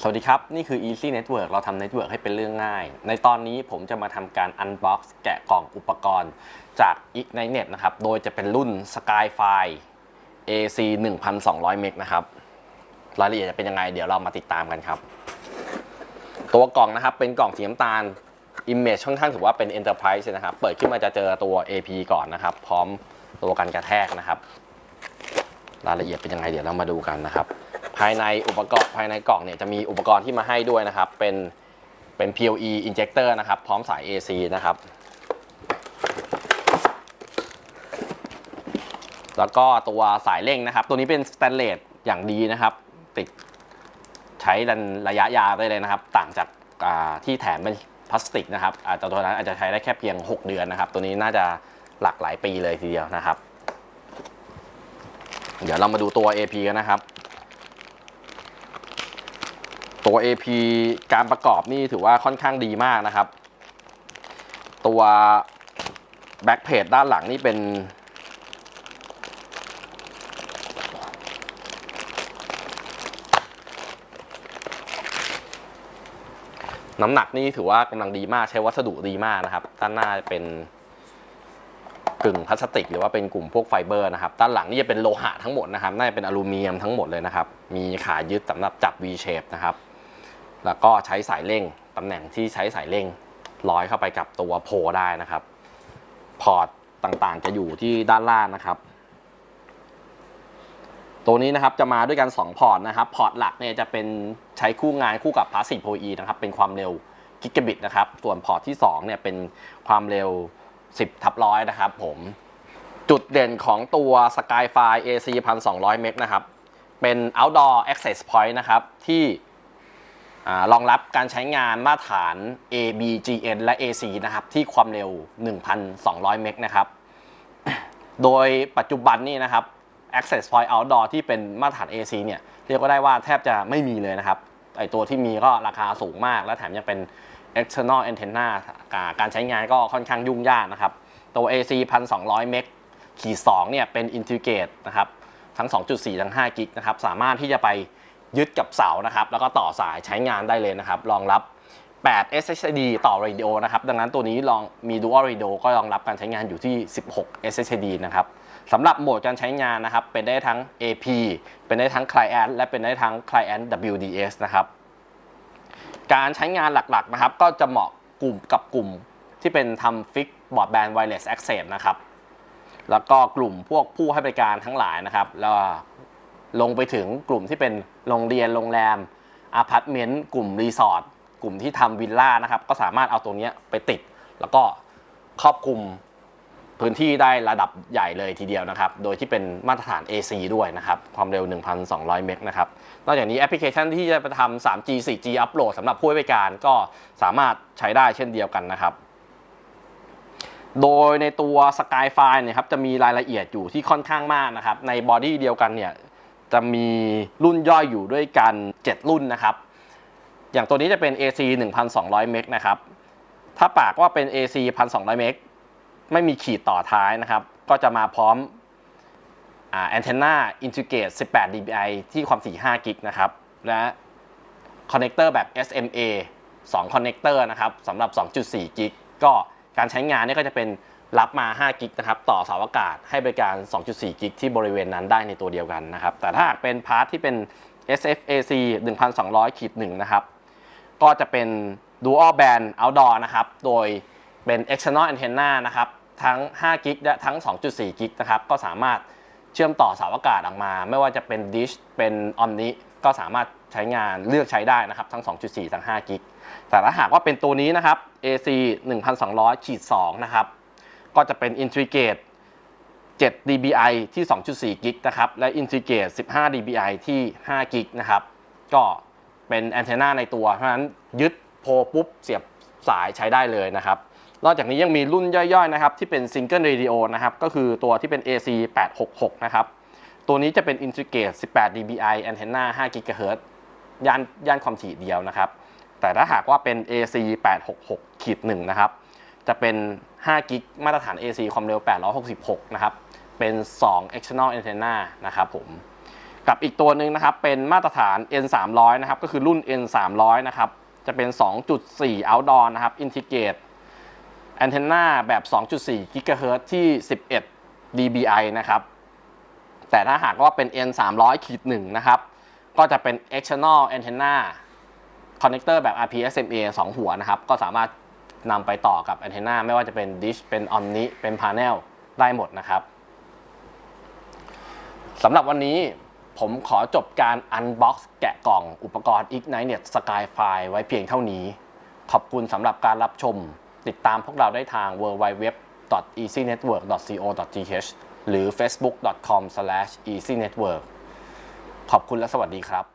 สวัสดีครับ นี่คือ Easy Network เราทำ Network ให้เป็นเรื่องง่าย ในตอนนี้ผมจะมาทำการ Unbox แกะกล่องอุปกรณ์จาก Ignite นะครับ โดยจะเป็นรุ่น Skyfi AC 1200 เมกนะครับ รายละเอียดจะเป็นยังไง เดี๋ยวเรามาติดตามกันครับ ตัวกล่องนะครับเป็นกล่องสีน้ำตาล Image ค่อนข้างถือว่าเป็น Enterprise นะครับ เปิดขึ้นมาจะเจอตัว AP ก่อนนะครับ พร้อมตัวกันกระแทกนะครับ รายละเอียดเป็นยังไงเดี๋ยวเรามาดูกันนะครับ ภายในอุปกรณ์ภายในกล่องเนี่ยจะมีอุปกรณ์ที่มาให้ด้วยนะครับ เป็นเป็น PoE injector นะครับ พร้อมสาย AC นะครับ แล้วก็ตัวสายเร่งนะครับ ตัวนี้เป็นสแตนเลสอย่างดีนะครับ ติดใช้ระยะยาวได้เลยนะครับ ต่างจากาที่แถมเป็นพลาสติกนะครับอาจจะตัวนั้นอาจจะใช้ได้แค่เพียง 6 เดือนนะครับ ตัวนี้น่าจะหลากหลายปีเลยทีเดียวนะครับ เดี๋ยวเรามาดูตัว AP กันนะครับ ตัว AP การประกอบนี่ถือว่าค่อนข้างดีมากนะครับ ตัวแบ็กเพจด้านหลังนี่เป็นน้ำหนักนี่ถือว่ากำลังดีมากใช้วัสดุดีมากนะครับ ด้านหน้าเป็นกึ่งพลาสติก หรือว่าเป็นกลุ่มพวกไฟเบอร์นะครับ ด้านหลังนี่จะเป็นโลหะทั้งหมดนะครับ น่าจะเป็นอลูมิเนียมทั้งหมดเลยนะครับ มีขายึดสำหรับจับ V shape นะครับ แล้วก็ใช้สายเร่งตำแหน่งที่ใช้สายเร่งร้อยเข้าไปกับตัวโพได้นะครับ พอร์ตต่างๆ จะอยู่ที่ด้านล่างนะครับ ตัวนี้นะครับจะมาด้วยกัน 2 พอร์ตนะครับ พอร์ตหลักเนี่ยจะเป็นใช้คู่งานคู่กับ Passive PoE นะครับ เป็นความเร็วกิกะบิตนะครับ ส่วนพอร์ตที่2เนี่ยเป็นความเร็ว 10ทับร้อยนะครับผมจุดเด่นของตัว Skyfi AC 1200เมกนะครับ เป็น outdoor access point นะครับ ที่ รองรับการใช้งานมาตรฐาน ABGN และ AC นะครับที่ความเร็ว 1,200 เมกนะครับ โดยปัจจุบันนี่นะครับ access point outdoor ที่เป็นมาตรฐาน AC เนี่ยเรียกว่าได้ว่าแทบจะไม่มีเลยนะครับไอตัวที่มีก็ราคาสูงมาก และแถมยังเป็น external antenna การใช้งานก็ค่อนข้างยุ่งยากนะครับ ตัว AC 1200 เมกขีด2เนี่ยเป็น integrate นะครับ ทั้ง 2.4 ทั้ง5กิกนะครับ สามารถที่จะไป ยึดกับเสานะครับแล้วก็ต่อสายใช้งานได้เลยนะครับรองรับ 8 SSD ต่อ radio นะครับดังนั้นตัวนี้ลองมี dual radio ก็รองรับการใช้งานอยู่ที่ 16 SSD นะครับสำหรับโหมดการใช้งานนะครับเป็นได้ทั้ง AP เป็นได้ทั้ง Client และเป็นได้ทั้ง Client WDS นะครับการใช้งานหลักๆนะครับก็จะเหมาะกลุ่มกับกลุ่มที่เป็นทำฟิกบอร์ดแบนด์ไวเลสแอคเซสนะครับแล้วก็กลุ่มพวกผู้ให้บริการทั้งหลายนะครับ แล้ว ลงไปถึงกลุ่มที่เป็นโรงเรียนโรงแรมอพาร์ตเมนต์กลุ่มรีสอร์ทกลุ่มที่ทำวิลล่านะครับ ก็สามารถเอาตัวนี้ไปติด แล้วก็ครอบคลุมพื้นที่ได้ระดับใหญ่เลยทีเดียวนะครับ โดยที่เป็นมาตรฐาน AC ด้วยนะครับ ความเร็ว 1,200 เมกนะครับ นอกจากนี้แอปพลิเคชันที่จะไปทำ 3G 4G อัปโหลดสำหรับผู้ให้บริการก็สามารถใช้ได้เช่นเดียวกันนะครับ โดยในตัว Skyfi เนี่ยครับจะมีรายละเอียดอยู่ที่ค่อนข้างมากนะครับ ในบอดี้เดียวกันเนี่ย จะมีรุ่นย่อยอยู่ด้วยกัน 7 รุ่นนะครับ อย่างตัวนี้จะเป็น AC 1,200 เมกนะครับ ถ้าปากว่าเป็น AC 1,200 เมกไม่มีขีดต่อท้ายนะครับ ก็จะมาพร้อมแอนเทนนาอินทิเกต18 dBi ที่ความถี่5กิกนะครับ และคอนเนคเตอร์แบบ SMA 2คอนเนคเตอร์นะครับสำหรับ 2.4กิกก็การใช้งานนี่ก็จะเป็น รับมา 5 กิกนะครับต่อเสาอากาศให้บริการ 2.4 กิกที่บริเวณนั้นได้ในตัวเดียวกันนะครับ แต่ถ้าหากเป็นพาร์ทที่เป็น SFAC 1,200ขีด1นะครับ ก็จะเป็น Dual Band Outdoor นะครับ โดยเป็น external antenna นะครับ ทั้ง 5 กิกและทั้ง 2.4 กิกนะครับ ก็สามารถเชื่อมต่อเสาอากาศออกมา ไม่ว่าจะเป็น dish เป็น omni ก็สามารถใช้งานเลือกใช้ได้นะครับ ทั้ง 2.4 ทั้ง 5 กิก แต่ถ้าหากว่าเป็นตัวนี้นะครับ AC 1200ขีด2นะครับ ก็จะเป็น integrate 7 dBi ที่ 2.4 กิกนะครับ และ integrate 15 dBi ที่ 5 กิกนะครับ ก็เป็นแอนเทนาในตัว เพราะฉะนั้นยึดโพลปุ๊บเสียบสายใช้ได้เลยนะครับ นอกจากนี้ยังมีรุ่นย่อยๆนะครับที่เป็น Single Radio นะครับ ก็คือตัวที่เป็น AC 866 นะครับ ตัวนี้จะเป็น Integrate 18 dBi Antenna 5 GHz ย่านย่านความถี่เดียวนะครับ แต่ถ้าหากว่าเป็น AC 866ขีด1นะครับ จะเป็น5กิกมาตรฐาน AC ความเร็ว 866 นะครับ เป็น 2 external antenna นะครับผม กับอีกตัวหนึ่งนะครับ เป็นมาตรฐาน N 3 0 0นะครับ ก็คือรุ่น N 3 0 0นะครับ จะเป็น 2.4 outdoor นะครับ integrate แอนเทนนาแบบ 2.4 GHz ที่ 11 dBi นะครับ แต่ถ้าหากว่าเป็น N 3 0 0ขีด1นะครับ ก็จะเป็น external antenna connector แบบ RPSMA 2 หัวนะครับ ก็สามารถ นำไปต่อกับแอนเทนนาไม่ว่าจะเป็น dish เป็น omni เป็น panel ได้หมดนะครับสำหรับวันนี้ผมขอจบการ unbox แกะกล่องอุปกรณ์ Ignite Skyfi ไว้เพียงเท่านี้ ขอบคุณสำหรับการรับชม ติดตามพวกเราได้ทาง www.easynetwork.co.th หรือ facebook.com/easynetwork ขอบคุณและสวัสดีครับ